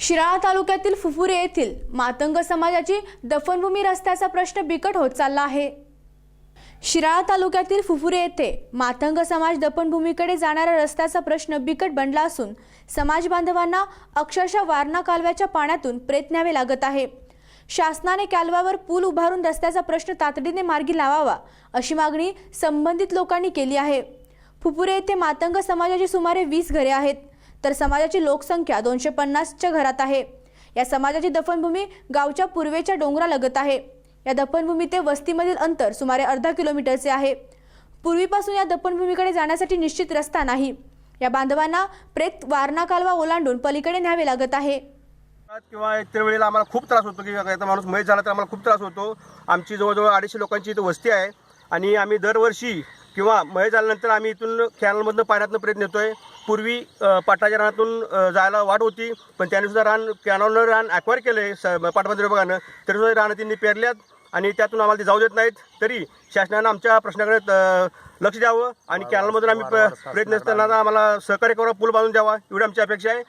शिराळा तालुक्यातील फुफुरे येथील मातंग समाजाची दफनभूमी रस्त्याचा प्रश्न बिकट होत चालला आहे. शिराळा तालुक्यातील फुफुरे येथे मातंग समाज दफनभूमीकडे जाणाऱ्या रस्त्याचा प्रश्न बिकट बनला असून समाज बांधवांना अक्षरशः वारणा कालव्याच्या पाण्यातून प्रयत्नावे लागत आहे. शासनाने कालवावर पूल उभारून रस्त्याचा प्रश्न तातडीने मार्गी लावावा अशी मागणी संबंधित लोकांनी केली आहे. फुफुरे येथे मातंग समाजाची सुमारे वीस घरे आहेत. तर समाजाची लोकसंख्या दोनशे पन्नासच्या घरात आहे. या समाजाची दफनभूमी गावच्या पूर्वेच्या डोंगरालगत आहे. या दफनभूमी ते वस्तीमधील अंतर सुमारे अर्धा किलोमीटरचे आहे. पूर्वीपासून या दफनभूमीकडे जाण्यासाठी निश्चित रस्ता नाही. या बांधवांना प्रेत वारणा कालवा ओलांडून पलीकडे न्यावे लागत आहे. किंवा इतर वेळेला आम्हाला खूप त्रास होतो की माणूस मयत झाला तर आम्हाला खूप त्रास होतो. आमची जवळजवळ अडीचशे लोकांची इथं वस्ती आहे. आणि आम्ही दरवर्षी किंवा मय झाल्यानंतर आम्ही इथून कॅनलमधनं पाण्यातनं प्रयत्न येतोय. पूर्वी पाटाच्या रानातून जायला वाट होती. पण त्याने सुद्धा रान कॅनॉलनं रान ॲक्वायर केलं आहे पाटबंदर विभागानं. तरी सुद्धा रानं त्यांनी पेरल्यात आणि त्यातून आम्हाला ते जाऊ देत नाहीत. तरी शासनानं आमच्या प्रश्नाकडे लक्ष द्यावं आणि कॅनलमधून आम्ही प्रयत्न असताना आम्हाला सहकार्य करावं पूल बांधून द्यावा. एवढी आमची अपेक्षा आहे.